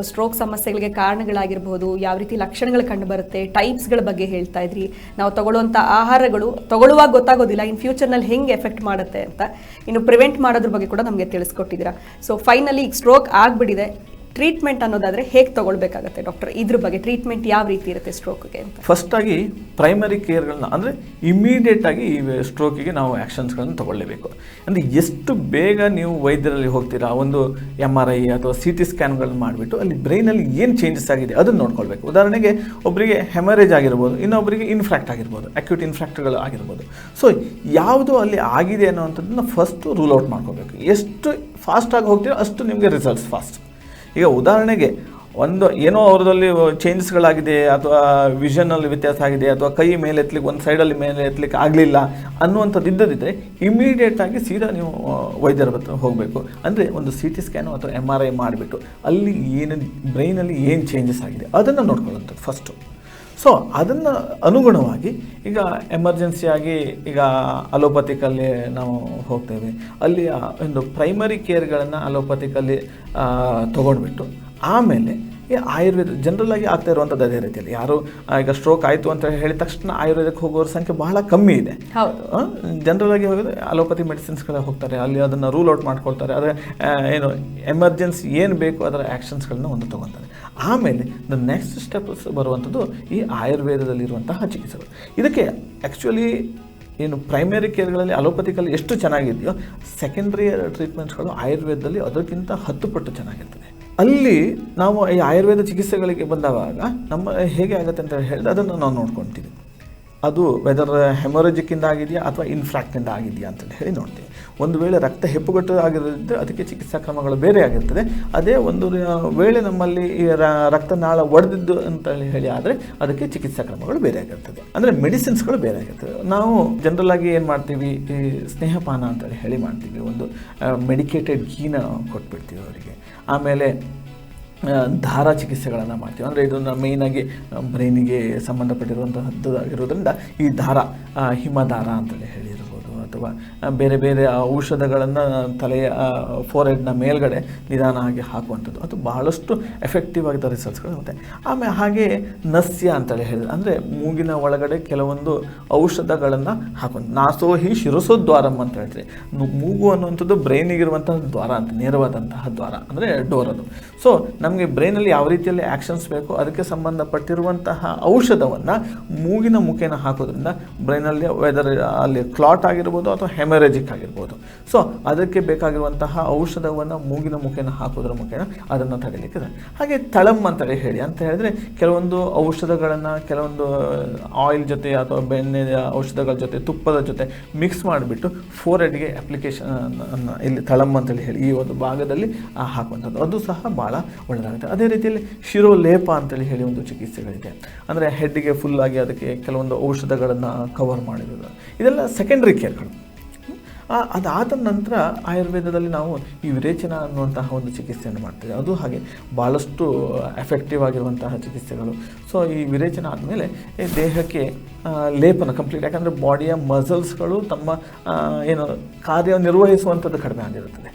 So stroke ಸಮಸ್ಯೆಗಳಿಗೆ ಕಾರಣಗಳಾಗಿರ್ಬೋದು, ಯಾವ ರೀತಿ ಲಕ್ಷಣಗಳು ಕಂಡುಬರುತ್ತೆ ಟೈಪ್ಸ್ಗಳ ಬಗ್ಗೆ ಹೇಳ್ತಾ ಇದ್ರಿ. ನಾವು ತಗೊಳ್ಳುವಂಥ ಆಹಾರಗಳು ತಗೊಳ್ಳುವಾಗ ಗೊತ್ತಾಗೋದಿಲ್ಲ, ಇನ್ ಫ್ಯೂಚರ್ನಲ್ಲಿ ಹೆಂಗೆ ಎಫೆಕ್ಟ್ ಮಾಡುತ್ತೆ ಅಂತ. ಇನ್ನು ಪ್ರಿವೆಂಟ್ ಮಾಡೋದ್ರ ಬಗ್ಗೆ ಕೂಡ ನಮಗೆ ತಿಳಿಸ್ಕೊಟ್ಟಿದ್ದೀರಾ. ಸೊ ಫೈನಲಿ ಈಗ ಸ್ಟ್ರೋಕ್ ಆಗ್ಬಿಟ್ಟಿದೆ ಟ್ರೀಟ್ಮೆಂಟ್ ಅನ್ನೋದಾದರೆ ಹೇಗೆ ತೊಗೊಳ್ಬೇಕಾಗತ್ತೆ ಡಾಕ್ಟರ್? ಇದ್ರ ಬಗ್ಗೆ ಟ್ರೀಟ್ಮೆಂಟ್ ಯಾವ ರೀತಿ ಇರುತ್ತೆ ಸ್ಟ್ರೋಕ್ಗೆ ಅಂತ? ಫಸ್ಟ್ ಆಗಿ ಪ್ರೈಮರಿ ಕೇರ್ಗಳನ್ನ ಅಂದರೆ ಇಮಿಡಿಯೇಟ್ ಆಗಿ ಈ ಸ್ಟ್ರೋಕಿಗೆ ನಾವು ಆ್ಯಕ್ಷನ್ಸ್ಗಳನ್ನು ತಗೊಳ್ಳೇಬೇಕು ಅಂದರೆ ಎಷ್ಟು ಬೇಗ ನೀವು ವೈದ್ಯರಲ್ಲಿ ಹೋಗ್ತೀರಾ, ಒಂದು ಎಂ ಆರ್ ಐ ಅಥವಾ ಸಿ ಟಿ ಸ್ಕ್ಯಾನ್ಗಳನ್ನು ಮಾಡಿಬಿಟ್ಟು ಅಲ್ಲಿ ಬ್ರೈನಲ್ಲಿ ಏನು ಚೇಂಜಸ್ ಆಗಿದೆ ಅದನ್ನು ನೋಡ್ಕೊಳ್ಬೇಕು. ಉದಾಹರಣೆಗೆ ಒಬ್ಬರಿಗೆ ಹೆಮರೇಜ್ ಆಗಿರ್ಬೋದು ಇನ್ನೊಬ್ಬರಿಗೆ ಇನ್ಫ್ರಾಕ್ಟ್ ಆಗಿರ್ಬೋದು ಅಕ್ಯೂಟ್ ಇನ್ಫ್ರಾಕ್ಟ್ಗಳು ಆಗಿರ್ಬೋದು. ಸೊ ಯಾವುದು ಅಲ್ಲಿ ಆಗಿದೆ ಅನ್ನೋವಂಥದ್ದನ್ನ ಫಸ್ಟು ರೂಲ್ ಔಟ್ ಮಾಡ್ಕೋಬೇಕು. ಎಷ್ಟು ಫಾಸ್ಟಾಗಿ ಹೋಗ್ತೀರೋ ಅಷ್ಟು ನಿಮಗೆ ರಿಸಲ್ಟ್ಸ್ ಫಾಸ್ಟ್ ಈಗ ಉದಾಹರಣೆಗೆ ಒಂದು ಏನೋ ಅವ್ರದಲ್ಲಿ ಚೇಂಜಸ್ಗಳಾಗಿದೆ ಅಥವಾ ವಿಷನಲ್ಲಿ ವ್ಯತ್ಯಾಸ ಆಗಿದೆ ಅಥವಾ ಕೈ ಮೇಲೆ ಎತ್ತಲಿಕ್ಕೆ ಒಂದು ಸೈಡಲ್ಲಿ ಮೇಲೆ ಎತ್ತಲಿಕ್ಕೆ ಆಗಲಿಲ್ಲ ಅನ್ನುವಂಥದ್ದು ಇದ್ದದಿದ್ದರೆ ಇಮಿಡಿಯೇಟಾಗಿ ಸೀದಾ ನೀವು ವೈದ್ಯರ ಹತ್ರ ಹೋಗಬೇಕು. ಅಂದರೆ ಒಂದು ಸಿ ಟಿ ಸ್ಕ್ಯಾನು ಅಥವಾ ಎಂ ಆರ್ ಐ ಮಾಡಿಬಿಟ್ಟು ಅಲ್ಲಿ ಏನು ಬ್ರೈನಲ್ಲಿ ಏನು ಚೇಂಜಸ್ ಆಗಿದೆ ಅದನ್ನು ನೋಡ್ಕೊಳ್ಳೋಂಥದ್ದು ಫಸ್ಟು ಸೊ ಅದನ್ನು ಅನುಗುಣವಾಗಿ ಈಗ ಎಮರ್ಜೆನ್ಸಿಯಾಗಿ ಈಗ ಅಲೋಪತಿಕಲ್ಲಿ ನಾವು ಹೋಗ್ತೇವೆ. ಅಲ್ಲಿ ಒಂದು ಪ್ರೈಮರಿ ಕೇರ್ಗಳನ್ನು ಅಲೋಪತಿಕಲ್ಲಿ ತೊಗೊಂಡ್ಬಿಟ್ಟು ಆಮೇಲೆ ಈ ಆಯುರ್ವೇದ ಜನರಲ್ ಆಗಿ ಆಗ್ತಾ ಇರುವಂಥದ್ದು ಅದೇ ರೀತಿಯಲ್ಲಿ. ಯಾರು ಈಗ ಸ್ಟ್ರೋಕ್ ಆಯಿತು ಅಂತ ಹೇಳಿದ ತಕ್ಷಣ ಆಯುರ್ವೇದಕ್ಕೆ ಹೋಗೋರ ಸಂಖ್ಯೆ ಬಹಳ ಕಮ್ಮಿ ಇದೆ. ಜನರಲ್ ಆಗಿ ಹೋಗೋದು ಅಲೋಪತಿ ಮೆಡಿಸಿನ್ಸ್ಗಳೇ ಹೋಗ್ತಾರೆ ಅಲ್ಲಿ ಅದನ್ನು ರೂಲ್ ಔಟ್ ಮಾಡ್ಕೊಳ್ತಾರೆ ಆದರೆ ಏನು ಎಮರ್ಜೆನ್ಸಿ ಏನು ಬೇಕು ಅದರ ಆ್ಯಕ್ಷನ್ಸ್ಗಳನ್ನ ಒಂದು ತೊಗೊತಾರೆ. ಆಮೇಲೆ ದ ನೆಕ್ಸ್ಟ್ ಸ್ಟೆಪ್ಸ್ ಬರುವಂಥದ್ದು ಈ ಆಯುರ್ವೇದದಲ್ಲಿರುವಂತಹ ಚಿಕಿತ್ಸೆಗಳು. ಇದಕ್ಕೆ ಆ್ಯಕ್ಚುಲಿ ಏನು ಪ್ರೈಮರಿ ಕೇರ್ಗಳಲ್ಲಿ ಅಲೋಪತಿಕಲ್ಲಿ ಎಷ್ಟು ಚೆನ್ನಾಗಿದೆಯೋ ಸೆಕೆಂಡ್ರಿ ಟ್ರೀಟ್ಮೆಂಟ್ಸ್ಗಳು ಆಯುರ್ವೇದದಲ್ಲಿ ಅದಕ್ಕಿಂತ ಹತ್ತು ಪಟ್ಟು ಚೆನ್ನಾಗಿರ್ತದೆ. ಅಲ್ಲಿ ನಾವು ಈ ಆಯುರ್ವೇದ ಚಿಕಿತ್ಸೆಗಳಿಗೆ ಬಂದಾಗ ನಮ್ಮ ಹೇಗೆ ಆಗುತ್ತೆ ಅಂತ ಹೇಳಿದ್ರೆ ಅದನ್ನು ನಾವು ನೋಡ್ಕೊಳ್ತೀವಿ ಅದು ವೆದರ್ ಹೆಮೊರಜಿಕ್ಕಿಂದ ಆಗಿದೆಯಾ ಅಥವಾ ಇನ್ಫ್ರಾಕ್ಟಿಂದ ಆಗಿದೆಯಾ ಅಂತೇಳಿ ಹೇಳಿ ನೋಡ್ತೀವಿ. ಒಂದು ವೇಳೆ ರಕ್ತ ಹೆಪ್ಪುಗಟ್ಟು ಆಗಿರೋದಿದ್ದರೆ ಅದಕ್ಕೆ ಚಿಕಿತ್ಸಾ ಕ್ರಮಗಳು ಬೇರೆ ಆಗಿರ್ತದೆ. ಅದೇ ಒಂದು ವೇಳೆ ನಮ್ಮಲ್ಲಿ ರಕ್ತನಾಳ ಒಡೆದಿದ್ದು ಅಂತ ಹೇಳಿ ಆದರೆ ಅದಕ್ಕೆ ಚಿಕಿತ್ಸಾ ಕ್ರಮಗಳು ಬೇರೆ ಆಗಿರ್ತದೆ. ಅಂದರೆ ಮೆಡಿಸಿನ್ಸ್ಗಳು ಬೇರೆ ಆಗಿರ್ತದೆ. ನಾವು ಜನರಲ್ ಏನು ಮಾಡ್ತೀವಿ? ಈ ಸ್ನೇಹಪಾನ ಅಂತೇಳಿ ಹೇಳಿ ಮಾಡ್ತೀವಿ. ಒಂದು ಮೆಡಿಕೇಟೆಡ್ ಗೀನ ಕೊಟ್ಬಿಡ್ತೀವಿ ಅವರಿಗೆ. ಆಮೇಲೆ ದಾರ ಚಿಕಿತ್ಸೆಗಳನ್ನು ಮಾಡ್ತೀವಿ. ಅಂದರೆ ಇದನ್ನು ಮೇಯ್ನಾಗಿ ಬ್ರೈನಿಗೆ ಸಂಬಂಧಪಟ್ಟಿರುವಂತಹದ್ದು ಆಗಿರೋದ್ರಿಂದ ಈ ದಾರ ಹಿಮಧಾರ ಅಂತೇಳಿ ಹೇಳಿರ್ಬೋದು ಅಥವಾ ಬೇರೆ ಬೇರೆ ಔಷಧಗಳನ್ನು ತಲೆಯ ಫೋರೆಡ್ನ ಮೇಲ್ಗಡೆ ಆಗಿ ಹಾಕುವಂಥದ್ದು. ಅದು ಬಹಳಷ್ಟು ಎಫೆಕ್ಟಿವ್ ಆಗಿದ್ದ ರಿಸಲ್ಟ್ಸ್ಗಳು ಇರುತ್ತೆ ಆಮೇಲೆ ಹಾಗೆ ನಸ್ಯ ಅಂತೇಳಿ ಹೇಳಿದ್ರೆ, ಅಂದರೆ ಮೂಗಿನ ಒಳಗಡೆ ಕೆಲವೊಂದು ಔಷಧಗಳನ್ನು ಹಾಕೊಂಡು ನಾಸೋಹಿ ಶಿರಸೋದ್ವಾರಂ ಅಂತ ಹೇಳ್ತೀವಿ ನು- ಮೂಗು ಅನ್ನುವಂಥದ್ದು ಬ್ರೈನಿಗಿರುವಂತಹ ದ್ವಾರ ಅಂತ, ನೇರವಾದಂತಹ ದ್ವಾರ, ಅಂದರೆ ಡೋರ್ ಅದು. ಸೊ ನಮಗೆ ಬ್ರೈನಲ್ಲಿ ಯಾವ ರೀತಿಯಲ್ಲಿ ಆ್ಯಕ್ಷನ್ಸ್ ಬೇಕು ಅದಕ್ಕೆ ಸಂಬಂಧಪಟ್ಟಿರುವಂತಹ ಔಷಧವನ್ನು ಮೂಗಿನ ಮುಖೇನ ಹಾಕೋದ್ರಿಂದ ಬ್ರೈನಲ್ಲಿ ವೆದರ್ ಅಲ್ಲಿ ಕ್ಲಾಟ್ ಆಗಿರ್ಬೋದು ಅಥವಾ ಹೆಮರೇಜಿಕ್ ಆಗಿರ್ಬೋದು. ಸೊ ಅದಕ್ಕೆ ಬೇಕಾಗಿರುವಂತಹ ಔಷಧವನ್ನು ಮೂಗಿನ ಮುಖೇನ ಹಾಕೋದ್ರ ಮುಖೇನ ಅದನ್ನು ತಡಿಲಿಕ್ಕೆ ಇದೆ. ಹಾಗೆ ತಳಮ್ ಅಂತೇಳಿ ಹೇಳಿ, ಅಂತ ಹೇಳಿದ್ರೆ ಕೆಲವೊಂದು ಔಷಧಗಳನ್ನು, ಕೆಲವೊಂದು ಆಯಿಲ್ ಜೊತೆ ಅಥವಾ ಬೆಣ್ಣೆ ಔಷಧಗಳ ಜೊತೆ, ತುಪ್ಪದ ಜೊತೆ ಮಿಕ್ಸ್ ಮಾಡಿಬಿಟ್ಟು ಫೋರ್ ಎಡ್ಗೆ ಅಪ್ಲಿಕೇಶನ್ ಇಲ್ಲಿ ತಳಮ್ ಅಂತೇಳಿ ಹೇಳಿ, ಈ ಒಂದು ಭಾಗದಲ್ಲಿ ಹಾಕುವಂಥದ್ದು. ಅದು ಸಹ ಭಾಳ ಒಳ್ಳೆಯದಾಗುತ್ತೆ ಅದೇ ರೀತಿಯಲ್ಲಿ ಶಿರೋಲೇಪ ಅಂತೇಳಿ ಹೇಳಿ ಒಂದು ಚಿಕಿತ್ಸೆಗಳಿದೆ. ಅಂದರೆ ಹೆಡ್ಗೆ ಫುಲ್ಲಾಗಿ ಅದಕ್ಕೆ ಕೆಲವೊಂದು ಔಷಧಗಳನ್ನು ಕವರ್ ಮಾಡಿರೋದು. ಇದೆಲ್ಲ ಸೆಕೆಂಡ್ರಿ ಕೇರ್ಗಳು ಅದಾದ ನಂತರ ಆಯುರ್ವೇದದಲ್ಲಿ ನಾವು ಈ ವಿರೇಚನ ಅನ್ನುವಂತಹ ಒಂದು ಚಿಕಿತ್ಸೆಯನ್ನು ಮಾಡ್ತೇವೆ. ಅದು ಹಾಗೆ ಭಾಳಷ್ಟು ಎಫೆಕ್ಟಿವ್ ಆಗಿರುವಂತಹ ಚಿಕಿತ್ಸೆಗಳು. ಸೊ ಈ ವಿರೇಚನ ಆದಮೇಲೆ ದೇಹಕ್ಕೆ ಲೇಪನ ಕಂಪ್ಲೀಟ್ ಯಾಕಂದರೆ ಬಾಡಿಯ ಮಸಲ್ಸ್ಗಳು ತಮ್ಮ ಏನು ಕಾರ್ಯ ನಿರ್ವಹಿಸುವಂಥದ್ದು ಕಡಿಮೆ ಆಗಿರುತ್ತದೆ.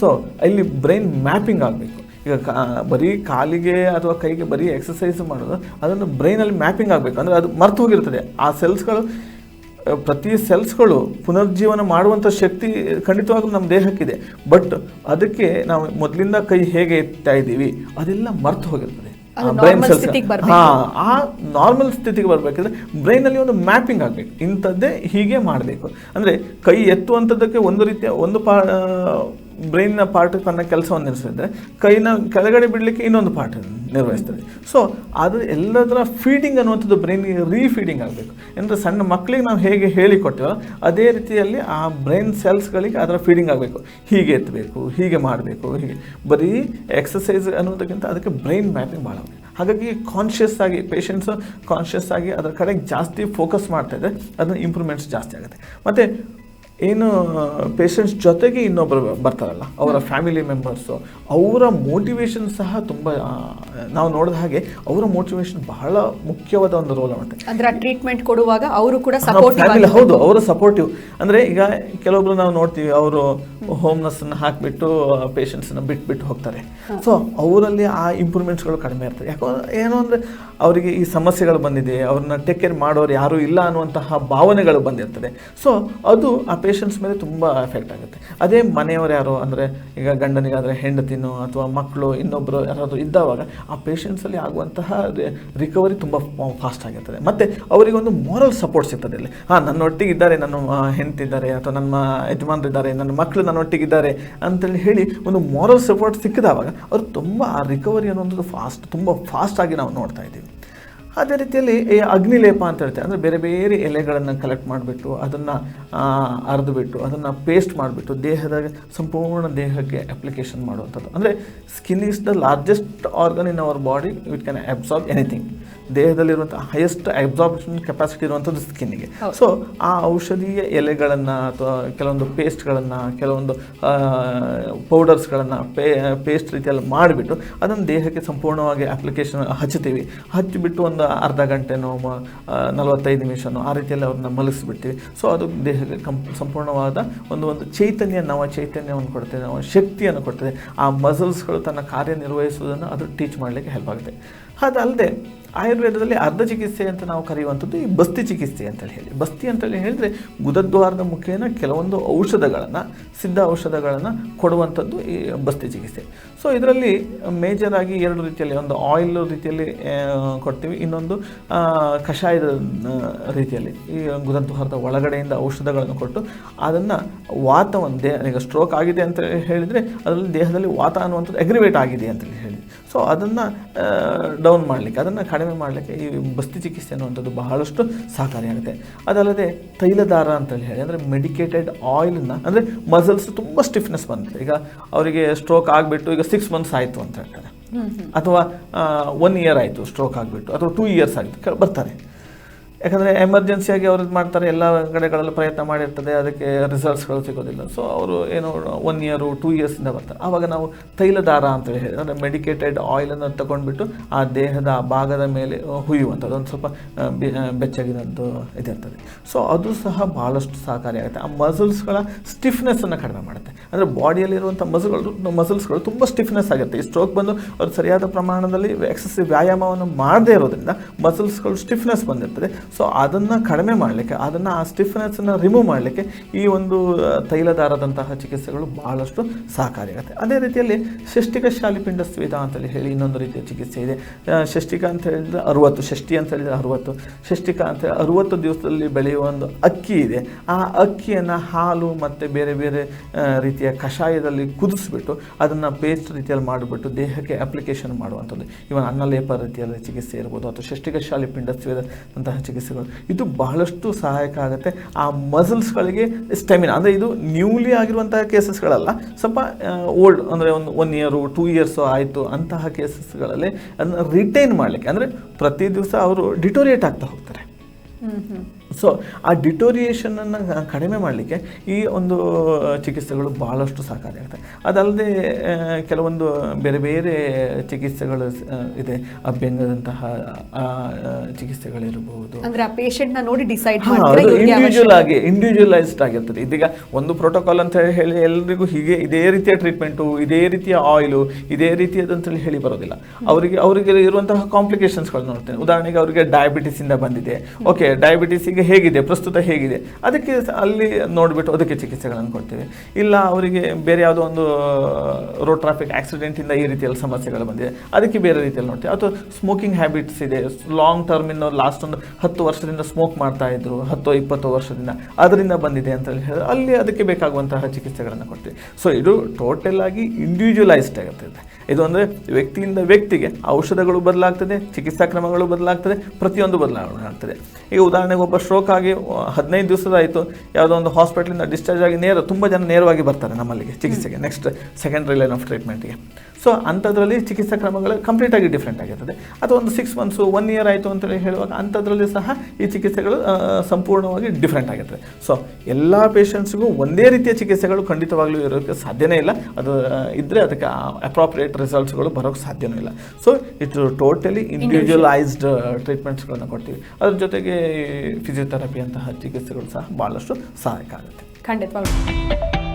ಸೊ ಇಲ್ಲಿ ಬ್ರೈನ್ ಮ್ಯಾಪಿಂಗ್ ಆಗಬೇಕು. ಈಗ ಕಾ ಬರೀ ಕಾಲಿಗೆ ಅಥವಾ ಕೈಗೆ ಬರೀ ಎಕ್ಸಸೈಸ್ ಮಾಡೋದು ಅದನ್ನು ಬ್ರೈನಲ್ಲಿ ಮ್ಯಾಪಿಂಗ್ ಆಗಬೇಕು. ಅಂದರೆ ಅದು ಮರ್ತು ಹೋಗಿರ್ತದೆ ಆ ಸೆಲ್ಸ್ಗಳು ಪ್ರತಿ ಸೆಲ್ಸ್ಗಳು ಪುನರ್ಜೀವನ ಮಾಡುವಂಥ ಶಕ್ತಿ ಖಂಡಿತವಾಗ್ಲೂ ನಮ್ಮ ದೇಹಕ್ಕಿದೆ. ಬಟ್ ಅದಕ್ಕೆ ನಾವು ಮೊದಲಿಂದ ಕೈ ಹೇಗೆ ಎತ್ತಾ ಇದ್ದೀವಿ ಅದೆಲ್ಲ ಮರ್ತು ಹೋಗಿರ್ತದೆ. cells- ಹಾ ಆ ನಾರ್ಮಲ್ ಸ್ಥಿತಿಗೆ ಬರಬೇಕಂದ್ರೆ ಬ್ರೈನಲ್ಲಿ ಒಂದು ಮ್ಯಾಪಿಂಗ್ ಆಗಬೇಕು. ಇಂಥದ್ದೇ ಹೀಗೆ ಮಾಡಬೇಕು. ಅಂದರೆ ಕೈ ಎತ್ತುವಂಥದ್ದಕ್ಕೆ ಒಂದು ರೀತಿಯ ಒಂದು ಪಾ ಬ್ರೈನ್ನ ಪಾರ್ಟ್ ತನ್ನ ಕೆಲಸವನ್ನು ನಿರ್ವಹಿಸಿದ್ರೆ ಕೈನ ಕೆಳಗಡೆ ಬಿಡಲಿಕ್ಕೆ ಇನ್ನೊಂದು ಪಾರ್ಟ್ ನಿರ್ವಹಿಸ್ತದೆ. ಸೊ ಅದು ಎಲ್ಲದರ ಫೀಡಿಂಗ್ ಅನ್ನುವಂಥದ್ದು ಬ್ರೈನ್ಗೆ ರೀಫೀಡಿಂಗ್ ಆಗಬೇಕು. ಅಂದರೆ ಸಣ್ಣ ಮಕ್ಕಳಿಗೆ ನಾವು ಹೇಗೆ ಹೇಳಿಕೊಡ್ತೀವೋ ಅದೇ ರೀತಿಯಲ್ಲಿ ಆ ಬ್ರೈನ್ ಸೆಲ್ಸ್ಗಳಿಗೆ ಅದರ ಫೀಡಿಂಗ್ ಆಗಬೇಕು. ಹೀಗೆ ಎತ್ತಬೇಕು, ಹೀಗೆ ಮಾಡಬೇಕು, ಹೀಗೆ. ಬರೀ ಎಕ್ಸಸೈಸ್ ಅನ್ನೋದಕ್ಕಿಂತ ಅದಕ್ಕೆ ಬ್ರೈನ್ ಮ್ಯಾಪಿಂಗ್ ಭಾಳ. ಹಾಗಾಗಿ ಕಾನ್ಷಿಯಸ್ ಆಗಿ ಪೇಷಂಟ್ಸು ಕಾನ್ಷಿಯಸ್ ಆಗಿ ಅದರ ಕಡೆಗೆ ಜಾಸ್ತಿ ಫೋಕಸ್ ಮಾಡ್ತಾ ಇದೆ ಅದನ್ನ ಇಂಪ್ರೂವ್ಮೆಂಟ್ಸ್ ಜಾಸ್ತಿ ಆಗುತ್ತೆ. ಮತ್ತು ಏನು ಪೇಷಂಟ್ಸ್ ಜೊತೆಗೆ ಇನ್ನೊಬ್ಬರು ಬರ್ತಾರಲ್ಲ ಅವರ ಫ್ಯಾಮಿಲಿ ಮೆಂಬರ್ಸು ಅವರ ಮೋಟಿವೇಶನ್ ಸಹ ತುಂಬ ನಾವು ನೋಡಿದ ಹಾಗೆ ಅವರ ಮೋಟಿವೇಶನ್ ಬಹಳ ಮುಖ್ಯವಾದ ಒಂದು ರೋಲ್ ಮಾಡುತ್ತೆ ಅಂದ್ರೆ ಟ್ರೀಟ್ಮೆಂಟ್ ಕೊಡುವಾಗ ಅವರು ಕೂಡ ಸಪೋರ್ಟಿವ್ ಫ್ಯಾಮಿಲಿ ಹೌದು ಅವರು ಸಪೋರ್ಟಿವ್ ಅಂದ್ರೆ ಈಗ ಕೆಲವೊಬ್ರು ನಾವು ನೋಡ್ತೀವಿ ಅವರು ಹೋಮ್ನೆಸ್ ಹಾಕಿಬಿಟ್ಟು ಹಾಕ್ಬಿಟ್ಟು ಪೇಷಂಟ್ಸ್ನ ಬಿಟ್ಬಿಟ್ಟು ಹೋಗ್ತಾರೆ. ಸೊ ಅವರಲ್ಲಿ ಆ ಇಂಪ್ರೂವ್ಮೆಂಟ್ಸ್ಗಳು ಕಡಿಮೆ ಇರ್ತದೆ. ಯಾಕಂದ್ರೆ ಏನೋ ಅಂದ್ರೆ ಅವರಿಗೆ ಈ ಸಮಸ್ಯೆಗಳು ಬಂದಿದೆ ಅವ್ರನ್ನ ಟೇಕ್ ಕೇರ್ ಮಾಡೋರು ಯಾರು ಇಲ್ಲ ಅನ್ನುವಂತಹ ಭಾವನೆಗಳು ಬಂದಿರ್ತದೆ. ಸೊ ಅದು ಆ ಪೇಷಂಟ್ಸ್ ಮೇಲೆ ತುಂಬ ಎಫೆಕ್ಟ್ ಆಗುತ್ತೆ. ಅದೇ ಮನೆಯವರು ಯಾರು, ಅಂದರೆ ಈಗ ಗಂಡನಿಗಾದರೆ ಹೆಂಡತಿನೋ ಅಥವಾ ಮಕ್ಕಳು ಇನ್ನೊಬ್ಬರು ಯಾರಾದರೂ ಇದ್ದಾವಾಗ, ಆ ಪೇಷನ್ಸಲ್ಲಿ ಆಗುವಂತಹ ರಿಕವರಿ ತುಂಬ ಫಾಸ್ಟ್ ಆಗಿರ್ತದೆ. ಮತ್ತು ಅವರಿಗೆ ಒಂದು ಮಾರಲ್ ಸಪೋರ್ಟ್ ಸಿಗ್ತದೆ ಇಲ್ಲಿ ಹಾಂ ನನ್ನೊಟ್ಟಿಗೆ ಇದ್ದಾರೆ ನನ್ನ ಹೆಂಡತಿದ್ದಾರೆ ಅಥವಾ ನನ್ನ ಯಜಮಾನರಿದ್ದಾರೆ, ನನ್ನ ಮಕ್ಕಳು ನನ್ನೊಟ್ಟಿಗಿದ್ದಾರೆ ಅಂತೇಳಿ ಹೇಳಿ ಒಂದು ಮೋರಲ್ ಸಪೋರ್ಟ್ ಸಿಕ್ಕಿದವಾಗ, ಅವರು ತುಂಬ ಆ ರಿಕವರಿ ಅನ್ನೋದು ಫಾಸ್ಟ್ ತುಂಬ ಫಾಸ್ಟಾಗಿ ನಾವು ನೋಡ್ತಾ ಇದ್ದೀವಿ. ಅದೇ ರೀತಿಯಲ್ಲಿ ಈ ಅಗ್ನಿಲೇಪ ಅಂತ ಹೇಳ್ತಾರೆ ಅಂದರೆ ಬೇರೆ ಬೇರೆ ಎಲೆಗಳನ್ನು ಕಲೆಕ್ಟ್ ಮಾಡಿಬಿಟ್ಟು ಅದನ್ನು ಅರೆದುಬಿಟ್ಟು ಅದನ್ನು ಪೇಸ್ಟ್ ಮಾಡಿಬಿಟ್ಟು ದೇಹದ ಸಂಪೂರ್ಣ ದೇಹಕ್ಕೆ ಅಪ್ಲಿಕೇಶನ್ ಮಾಡುವಂಥದ್ದು. ಅಂದರೆ skin is the largest organ in our body it can absorb anything ದೇಹದಲ್ಲಿರುವಂಥ highest absorption capacity ಇರುವಂಥದ್ದು ಸ್ಕಿನ್ನಿಗೆ ಸೊ ಆ ಔಷಧೀಯ ಎಲೆಗಳನ್ನು ಅಥವಾ ಕೆಲವೊಂದು ಪೇಸ್ಟ್ಗಳನ್ನು ಕೆಲವೊಂದು ಪೌಡರ್ಸ್ಗಳನ್ನು ಪೇ ಪೇಸ್ಟ್ ರೀತಿಯಲ್ಲಿ ಮಾಡಿಬಿಟ್ಟು ಅದನ್ನು ದೇಹಕ್ಕೆ ಸಂಪೂರ್ಣವಾಗಿ ಅಪ್ಲಿಕೇಶನ್ ಹಚ್ಚುತ್ತೀವಿ. ಹಚ್ಚಿಬಿಟ್ಟು ಒಂದು ಅರ್ಧ ಗಂಟೆನೋ ನಲವತ್ತೈದು ನಿಮಿಷನೋ ಆ ರೀತಿಯಲ್ಲಿ ಅವ್ರನ್ನ ಮಲಗಿಸ್ಬಿಡ್ತೀವಿ. ಸೊ ಅದು ದೇಹಕ್ಕೆ ಕಂ ಸಂಪೂರ್ಣವಾದ ಒಂದು ಒಂದು ಚೈತನ್ಯ ನವ ಚೈತನ್ಯವನ್ನು ಕೊಡ್ತದೆ ನಾವು ಶಕ್ತಿಯನ್ನು ಕೊಡ್ತದೆ. ಆ ಮಸಲ್ಸ್ಗಳು ತನ್ನ ಕಾರ್ಯನಿರ್ವಹಿಸುವುದನ್ನು ಅದು ಟೀಚ್ ಮಾಡಲಿಕ್ಕೆ ಹೆಲ್ಪ್ ಆಗುತ್ತೆ. ಅದಲ್ಲದೆ ಆಯುರ್ವೇದದಲ್ಲಿ ಅರ್ಧ ಚಿಕಿತ್ಸೆ ಅಂತ ನಾವು ಕರೆಯುವಂಥದ್ದು ಈ ಬಸ್ತಿ ಚಿಕಿತ್ಸೆ ಅಂತೇಳಿ ಹೇಳಿ. ಬಸ್ತಿ ಅಂತೇಳಿ ಹೇಳಿದರೆ ಗುದದ್ವಾರದ ಮುಖೇನ ಕೆಲವೊಂದು ಔಷಧಗಳನ್ನು, ಸಿದ್ಧ ಔಷಧಗಳನ್ನು ಕೊಡುವಂಥದ್ದು ಈ ಬಸ್ತಿ ಚಿಕಿತ್ಸೆ. ಸೊ ಇದರಲ್ಲಿ ಮೇಜರ್ ಆಗಿ ಎರಡು ರೀತಿಯಲ್ಲಿ ಒಂದು ಆಯಿಲ್ ರೀತಿಯಲ್ಲಿ ಕೊಡ್ತೀವಿ. ಇನ್ನೊಂದು ಕಷಾಯದ ರೀತಿಯಲ್ಲಿ ಈ ಗುದದ್ವಾರದ ಒಳಗಡೆಯಿಂದ ಔಷಧಗಳನ್ನು ಕೊಟ್ಟು ಅದನ್ನು ವಾತವನ್ನು ದೇಹ, ಈಗ ಸ್ಟ್ರೋಕ್ ಆಗಿದೆ ಅಂತ ಹೇಳಿದರೆ ಅದರಲ್ಲಿ ದೇಹದಲ್ಲಿ ವಾತ ಅನ್ನುವಂಥದ್ದು ಅಗ್ರಿವೇಟ್ ಆಗಿದೆ ಅಂತೇಳಿ ಸೊ ಅದನ್ನು ಡೌನ್ ಮಾಡಲಿಕ್ಕೆ ಅದನ್ನು ಕಡಿಮೆ ಮಾಡಲಿಕ್ಕೆ ಈ ಬಸ್ತಿ ಚಿಕಿತ್ಸೆ ಅನ್ನುವಂಥದ್ದು ಬಹಳಷ್ಟು ಸಹಕಾರಿಯಾಗುತ್ತೆ ಅದಲ್ಲದೆ ತೈಲದಾರ ಅಂತೇಳಿ ಹೇಳಿ ಅಂದರೆ ಮೆಡಿಕೇಟೆಡ್ ಆಯಿಲನ್ನ ಅಂದರೆ ಮಸಲ್ಸ್ ತುಂಬ ಸ್ಟಿಫ್ನೆಸ್ ಬಂದಿದೆ. ಈಗ ಅವರಿಗೆ ಸ್ಟ್ರೋಕ್ ಆಗಿಬಿಟ್ಟು ಈಗ ಸಿಕ್ಸ್ ಮಂತ್ಸ್ ಆಯಿತು ಅಂತ ಹೇಳ್ತಾರೆ. ಅಥವಾ ಒನ್ ಇಯರ್ ಆಯಿತು ಸ್ಟ್ರೋಕ್ ಆಗಿಬಿಟ್ಟು ಅಥವಾ ಟೂ ಇಯರ್ಸ್ ಆಗಿತ್ತು ಬರ್ತಾರೆ. ಯಾಕಂದರೆ ಎಮರ್ಜೆನ್ಸಿಯಾಗಿ ಅವ್ರು ಇದು ಮಾಡ್ತಾರೆ ಎಲ್ಲ ಕಡೆಗಳಲ್ಲಿ ಪ್ರಯತ್ನ ಮಾಡಿರ್ತದೆ ಅದಕ್ಕೆ ರಿಸಲ್ಟ್ಸ್ಗಳು ಸಿಗೋದಿಲ್ಲ. ಸೊ ಅವರು ಏನು ಒನ್ ಇಯರು ಟೂ ಇಯರ್ಸಿಂದ ಬರ್ತಾರೆ. ಆವಾಗ ನಾವು ತೈಲದಾರ ಅಂತೇಳಿ ಹೇಳಿ ಅಂದರೆ ಮೆಡಿಕೇಟೆಡ್ ಆಯಿಲನ್ನು ತಗೊಂಡ್ಬಿಟ್ಟು ಆ ದೇಹದ ಆ ಭಾಗದ ಮೇಲೆ ಹುಯ್ಯುವಂಥದ್ದು. ಒಂದು ಸ್ವಲ್ಪ ಆ, ಬೆ- ಆ, ಬೆಚ್ಚಗಿನದ್ದು ಇದಿರ್ತದೆ. ಸೊ ಅದು ಸಹ ಭಾಳಷ್ಟು ಸಹಕಾರಿಯಾಗುತ್ತೆ ಆ ಮಸಲ್ಸ್ಗಳ ಸ್ಟಿಫ್ನೆಸ್ಸನ್ನು ಕಡಿಮೆ ಮಾಡುತ್ತೆ. ಅಂದರೆ ಬಾಡಿಯಲ್ಲಿರುವಂಥ ಮಸಲ್ಗಳು ಮಸಲ್ಸ್ಗಳು ತುಂಬ ಸ್ಟಿಫ್ನೆಸ್ ಆಗುತ್ತೆ. ಈ ಸ್ಟ್ರೋಕ್ ಬಂದು ಅದು ಸರಿಯಾದ ಪ್ರಮಾಣದಲ್ಲಿ ಎಕ್ಸಸಿವ್ ವ್ಯಾಯಾಮವನ್ನು ಮಾಡದೇ ಇರೋದ್ರಿಂದ ಮಸಲ್ಸ್ಗಳು ಸ್ಟಿಫ್ನೆಸ್ ಬಂದಿರ್ತದೆ. ಸೊ ಅದನ್ನು ಕಡಿಮೆ ಮಾಡಲಿಕ್ಕೆ, ಅದನ್ನು ಆ ಸ್ಟಿಫ್ನೆಸ್ಸನ್ನು ರಿಮೂವ್ ಮಾಡಲಿಕ್ಕೆ ಈ ಒಂದು ತೈಲದಾರದಂತಹ ಚಿಕಿತ್ಸೆಗಳು ಬಹಳಷ್ಟು ಸಹಕಾರಿಯಾಗುತ್ತೆ. ಅದೇ ರೀತಿಯಲ್ಲಿ ಷಷ್ಟಿಕ ಶಾಲಿಪಿಂಡ ಸ್ವೇದ ಅಂತೇಳಿ ಹೇಳಿ ಇನ್ನೊಂದು ರೀತಿಯ ಚಿಕಿತ್ಸೆ ಇದೆ. ಷಷ್ಟಿಕ ಅಂತ ಹೇಳಿದ್ರೆ ಅರುವತ್ತು ಷಷ್ಠಿ ಅಂತ ಹೇಳಿದ್ರೆ ಅರುವತ್ತು ಷಷ್ಟಿಕ ಅಂತ ಹೇಳಿ ಅರುವತ್ತು ದಿವಸದಲ್ಲಿ ಬೆಳೆಯುವ ಒಂದು ಅಕ್ಕಿ ಇದೆ. ಆ ಅಕ್ಕಿಯನ್ನು ಹಾಲು ಮತ್ತು ಬೇರೆ ಬೇರೆ ರೀತಿಯ ಕಷಾಯದಲ್ಲಿ ಕುದಿಸ್ಬಿಟ್ಟು ಅದನ್ನು ಪೇಸ್ಟ್ ರೀತಿಯಲ್ಲಿ ಮಾಡಿಬಿಟ್ಟು ದೇಹಕ್ಕೆ ಅಪ್ಲಿಕೇಶನ್ ಮಾಡುವಂಥದ್ದು. ಇವನ್ ಅನ್ನಲೇಪ ರೀತಿಯಲ್ಲಿ ಚಿಕಿತ್ಸೆ ಇರ್ಬೋದು. ಅಥವಾ ಷಷ್ಟಿಕ ಶಾಲಿಪಿಂಡ ಇದು ಬಹಳಷ್ಟು ಸಹಾಯಕ ಆಗುತ್ತೆ. ಆ ಮಸಲ್ಸ್ಗಳಿಗೆ ಸ್ಟೆಮಿನಾ, ಅಂದರೆ ಇದು ನ್ಯೂಲಿ ಆಗಿರುವಂತಹ ಕೇಸಸ್ಗಳಲ್ಲ, ಸ್ವಲ್ಪ ಓಲ್ಡ್, ಅಂದರೆ ಒಂದು ಒನ್ ಇಯರು, ಟೂ ಇಯರ್ಸು ಆಯಿತು ಅಂತಹ ಕೇಸಸ್ಗಳಲ್ಲಿ ಅದನ್ನು ರಿಟೈನ್ ಮಾಡಲಿಕ್ಕೆ, ಅಂದರೆ ಪ್ರತಿ ದಿವಸ ಅವರು ಡಿಟೋರಿಯೇಟ್ ಆಗ್ತಾ ಹೋಗ್ತಾರೆ. ಸೊ ಆ ಡಿಟೋರಿಯೇಷನನ್ನು ಕಡಿಮೆ ಮಾಡಲಿಕ್ಕೆ ಈ ಒಂದು ಚಿಕಿತ್ಸೆಗಳು ಬಹಳಷ್ಟು ಸಹಕಾರಿಯಾಗುತ್ತೆ ಅದಲ್ಲದೆ ಕೆಲವೊಂದು ಬೇರೆ ಬೇರೆ ಚಿಕಿತ್ಸೆಗಳು ಇದೆ. ಅಭ್ಯಂಗದಂತಹ ಚಿಕಿತ್ಸೆಗಳಿರಬಹುದು ನೋಡಿ ಡಿಸೈಡ್ ಇಂಡಿವಿಜುವಲ್ ಆಗಿ ಇಂಡಿವಿಜುವಲೈಸ್ಡ್ ಆಗಿರ್ತದೆ. ಇದೀಗ ಒಂದು ಪ್ರೋಟೋಕಾಲ್ ಅಂತ ಹೇಳಿ ಎಲ್ರಿಗೂ ಹೀಗೆ ಇದೇ ರೀತಿಯ ಟ್ರೀಟ್ಮೆಂಟು ಇದೇ ರೀತಿಯ ಆಯಿಲು ಇದೇ ರೀತಿಯದಂತೇಳಿ ಹೇಳಿ ಬರೋದಿಲ್ಲ. ಅವರಿಗೆ ಅವರಿಗೆ ಇರುವಂತಹ ಕಾಂಪ್ಲಿಕೇಶನ್ಸ್ಗಳು ನೋಡ್ತೇನೆ. ಉದಾಹರಣೆಗೆ ಅವರಿಗೆ ಡಯಾಬಿಟಿಸ್ ಇಂದ ಬಂದಿದೆ. ಓಕೆ ಡಯಾಬಿಟಿಸಿಗೆ ಹೇಗಿದೆ, ಪ್ರಸ್ತುತ ಹೇಗಿದೆ, ಅದಕ್ಕೆ ಅಲ್ಲಿ ನೋಡಿಬಿಟ್ಟು ಅದಕ್ಕೆ ಚಿಕಿತ್ಸೆಗಳನ್ನು ಕೊಡ್ತೀವಿ. ಇಲ್ಲ, ಅವರಿಗೆ ಬೇರೆ ಯಾವುದೋ ಒಂದು ರೋಡ್ ಟ್ರಾಫಿಕ್ ಆಕ್ಸಿಡೆಂಟಿಂದ ಈ ರೀತಿಯಲ್ಲಿ ಸಮಸ್ಯೆಗಳು ಬಂದಿದೆ, ಅದಕ್ಕೆ ಬೇರೆ ರೀತಿಯಲ್ಲಿ ನೋಡ್ತೀವಿ. ಅಥವಾ ಸ್ಮೋಕಿಂಗ್ ಹ್ಯಾಬಿಟ್ಸ್ ಇದೆ ಲಾಂಗ್ ಟರ್ಮ್ ಇನ್ನು ಲಾಸ್ಟ್ ಒಂದು ಹತ್ತು ವರ್ಷದಿಂದ ಸ್ಮೋಕ್ ಮಾಡ್ತಾ ಇದ್ರು, ಹತ್ತು ಇಪ್ಪತ್ತು ವರ್ಷದಿಂದ, ಅದರಿಂದ ಬಂದಿದೆ ಅಂತ ಹೇಳಿ ಹೇಳಿದ್ರೆ ಅಲ್ಲಿ ಅದಕ್ಕೆ ಬೇಕಾಗುವಂತಹ ಚಿಕಿತ್ಸೆಗಳನ್ನು ಕೊಡ್ತೀವಿ. ಸೊ ಇದು ಟೋಟಲ್ ಆಗಿ ಇಂಡಿವಿಜುವಲೈಸ್ಡ್ ಆಗಿರ್ತದೆ ಇದು ಅಂದರೆ ವ್ಯಕ್ತಿಯಿಂದ ವ್ಯಕ್ತಿಗೆ ಔಷಧಗಳು ಬದಲಾಗ್ತದೆ, ಚಿಕಿತ್ಸಾ ಕ್ರಮಗಳು ಬದಲಾಗ್ತದೆ, ಪ್ರತಿಯೊಂದು ಬದಲಾವಣೆ ಆಗ್ತದೆ. ಈಗ ಉದಾಹರಣೆಗೆ ಒಬ್ಬ ಸ್ಟ್ರೋಕ್ ಆಗಿ ಹದಿನೈದು ದಿವಸದಾಯಿತು, ಯಾವುದೋ ಒಂದು ಹಾಸ್ಪಿಟ್ಲಿಂದ ಡಿಸ್ಚಾರ್ಜ್ ಆಗಿ ನೇರ, ತುಂಬ ಜನ ನೇರವಾಗಿ ಬರ್ತಾರೆ ನಮ್ಮಲ್ಲಿಗೆ ಚಿಕಿತ್ಸೆಗೆ ನೆಕ್ಸ್ಟ್ ಸೆಕೆಂಡ್ರಿ ಲೈನ್ ಆಫ್ ಟ್ರೀಟ್ಮೆಂಟ್ಗೆ ಸೊ ಅಂಥದ್ರಲ್ಲಿ ಚಿಕಿತ್ಸಾ ಕ್ರಮಗಳು ಕಂಪ್ಲೀಟಾಗಿ ಡಿಫ್ರೆಂಟ್ ಆಗಿರ್ತದೆ. ಅಥವಾ ಒಂದು ಸಿಕ್ಸ್ ಮಂತ್ಸು ಒನ್ ಇಯರ್ ಆಯಿತು ಅಂತೇಳಿ ಹೇಳುವಾಗ ಅಂಥದ್ರಲ್ಲಿ ಸಹ ಈ ಚಿಕಿತ್ಸೆಗಳು ಸಂಪೂರ್ಣವಾಗಿ ಡಿಫ್ರೆಂಟ್ ಆಗಿರ್ತದೆ. ಸೊ ಎಲ್ಲ ಪೇಷಂಟ್ಸ್ಗೂ ಒಂದೇ ರೀತಿಯ ಚಿಕಿತ್ಸೆಗಳು ಖಂಡಿತವಾಗಲೂ ಇರೋಕ್ಕೆ ಸಾಧ್ಯನೇ ಇಲ್ಲ. ಅದು ಇದ್ದರೆ ಅದಕ್ಕೆ ಅಪ್ರಾಪ್ರಿಯೇಟ್ ರಿಸಲ್ಟ್ಸ್ಗಳು ಬರೋಕ್ಕೆ ಸಾಧ್ಯವೂ ಇಲ್ಲ. ಸೊ ಇಟ್ ಟೋಟಲಿ ಇಂಡಿವಿಜುವಲೈಸ್ಡ್ ಟ್ರೀಟ್ಮೆಂಟ್ಸ್ಗಳನ್ನು ಕೊಡ್ತೀವಿ. ಅದ್ರ ಜೊತೆಗೆ ಫಿಸಿಯೋಥೆರಪಿ ಅಂತಹ ಚಿಕಿತ್ಸೆಗಳು ಸಹ ಭಾಳಷ್ಟು ಸಹಾಯಕ ಆಗುತ್ತೆ. ಖಂಡಿತವಾಗ್ಲೂ.